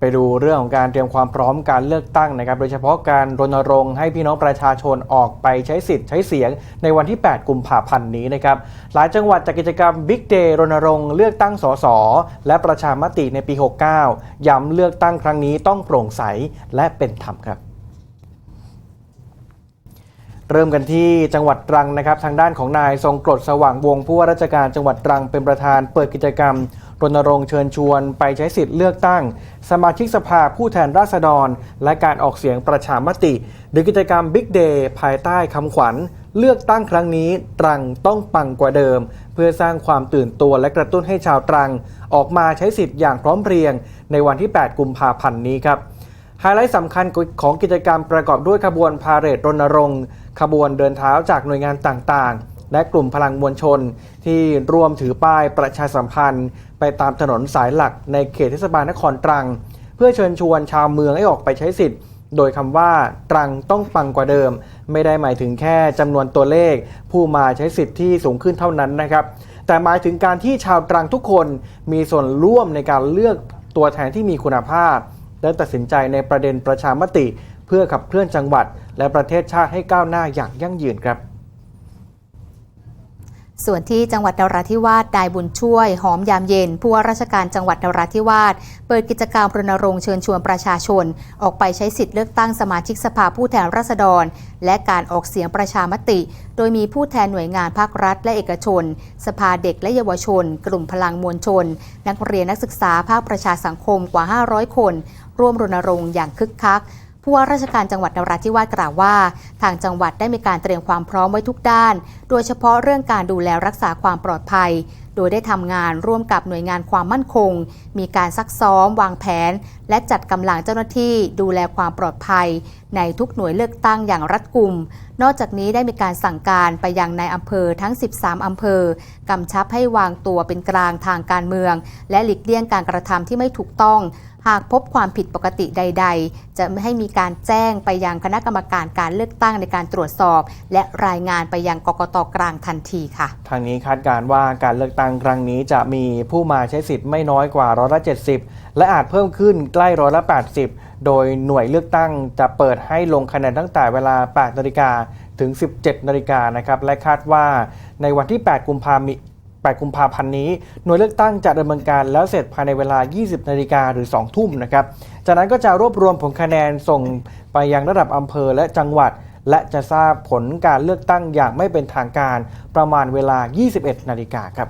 ไปดูเรื่องของการเตรียมความพร้อมการเลือกตั้งนะครับ โดยเฉพาะการรณรงค์ให้พี่น้องประชาชนออกไปใช้สิทธิ์ใช้เสียงในวันที่ 8 กุมภาพันธ์นี้นะครับ หลายจังหวัดจัดกิจกรรม Big Day รณรงค์เลือกตั้งสสและประชามติในปี 69 ย้ำเลือกตั้งครั้งนี้ต้องโปร่งใสและเป็นธรรมครับเริ่มกันที่จังหวัดตรังนะครับ ทางด้านของนายทรงกรดสว่างวงผู้ว่าราชการจังหวัดตรังเป็นประธานเปิดกิจกรรม รณรงค์เชิญชวนไปใช้สิทธิ์เลือกตั้ง สมาชิกสภาผู้แทนราษฎร และการออกเสียงประชามติ หรือกิจกรรม Big Day ภายใต้คำขวัญ เลือกตั้งครั้งนี้ตรังต้องปังกว่าเดิม เพื่อสร้างความตื่นตัวและกระตุ้นให้ชาวตรัง ออกมาใช้สิทธิ์อย่างพร้อมเพรียง ในวันที่ 8 กุมภาพันธ์นี้ครับไฮไลท์สำคัญของกิจกรรมประกอบด้วยขบวนพาเหรดรณรงค์ ขบวนเดินเท้าจากหน่วยงานต่างๆ และกลุ่มพลังมวลชนที่ร่วมถือป้ายประชาสัมพันธ์ ไปตามถนนสายหลักในเขตเทศบาลนครตรัง เพื่อเชิญชวนชาวเมืองให้ออกไปใช้สิทธิ์ โดยคำว่าตรังต้องปังกว่าเดิม ไม่ได้หมายถึงแค่จำนวนตัวเลข ผู้มาใช้สิทธิ์ที่สูงขึ้นเท่านั้นนะครับ แต่หมายถึงการที่ชาวตรังทุกคนมีส่วนร่วมในการเลือกตัวแทนที่มีคุณภาพ และตัดสินใจในประเด็นประชามติ เพื่อขับเคลื่อนจังหวัด และประเทศชาติให้ก้าวหน้าอย่างยั่งยืนครับ ส่วนที่จังหวัดนราธิวาสนายบุญช่วย หอมยามเย็น ผู้ว่าราชการจังหวัดนราธิวาสเปิดกิจกรรมรณรงค์เชิญชวนประชาชน ออกไปใช้สิทธิ์เลือกตั้งสมาชิกสภาผู้แทนราษฎร และการออกเสียงประชามติ โดยมีผู้แทนหน่วยงานภาครัฐ และเอกชน สภาเด็กและเยาวชน กลุ่มพลังมวลชน นักเรียนนักศึกษาภาคประชาสังคมกว่า 500 คน ร่วมรณรงค์อย่างคึกคัก ผู้ว่าราชการจังหวัดนราธิวาสกล่าวว่า ทางจังหวัดได้มีการเตรียมความพร้อมไว้ทุกด้าน โดยเฉพาะเรื่องการดูแลรักษาความปลอดภัย โดยได้ทำงานร่วมกับหน่วยงานความมั่นคง มีการซักซ้อม วางแผน และจัดกำลังเจ้าหน้าที่ดูแลความปลอดภัย ในทุกหน่วยเลือกตั้งอย่างรัดกุม นอกจากนี้ได้มีการสั่งการไปยังในายอำเภอทั้ง 13 อำเภอกำชับให้วางตัวเป็นกลางทางการเมือง และหลีกเลี่ยงการกระทำที่ไม่ถูกต้องหากพบความผิดปกติใด ๆ จะไม่ให้มีการแจ้งไปยังคณะกรรมการการเลือกตั้งในการตรวจสอบ และรายงานไปยังกกตกลางทันทีค่ะ ทางนี้คาดการณ์ว่าการเลือกตั้งครั้งนี้จะมีผู้มาใช้สิทธิ์ไม่น้อยกว่าร้อยละ70 และอาจเพิ่มขึ้นใกล้ร้อยละ80 โดยหน่วยเลือกตั้งจะเปิดให้ลงคะแนนตั้งแต่เวลา 8 นาฬิกาถึง 17 นาฬิกานะครับและคาดว่าในวันที่ 8 กุมภาพันธ์8กุมภาพันธ์นี้ หน่วยเลือกตั้งจะดำเนินการแล้วเสร็จภายในเวลา 20 นาฬิกาหรือ 2 ทุ่มนะครับ จากนั้นก็จะรวบรวมผลคะแนนส่งไปยังระดับอำเภอและจังหวัด และจะทราบผลการเลือกตั้งอย่างไม่เป็นทางการประมาณเวลา 21 นาฬิกาครับ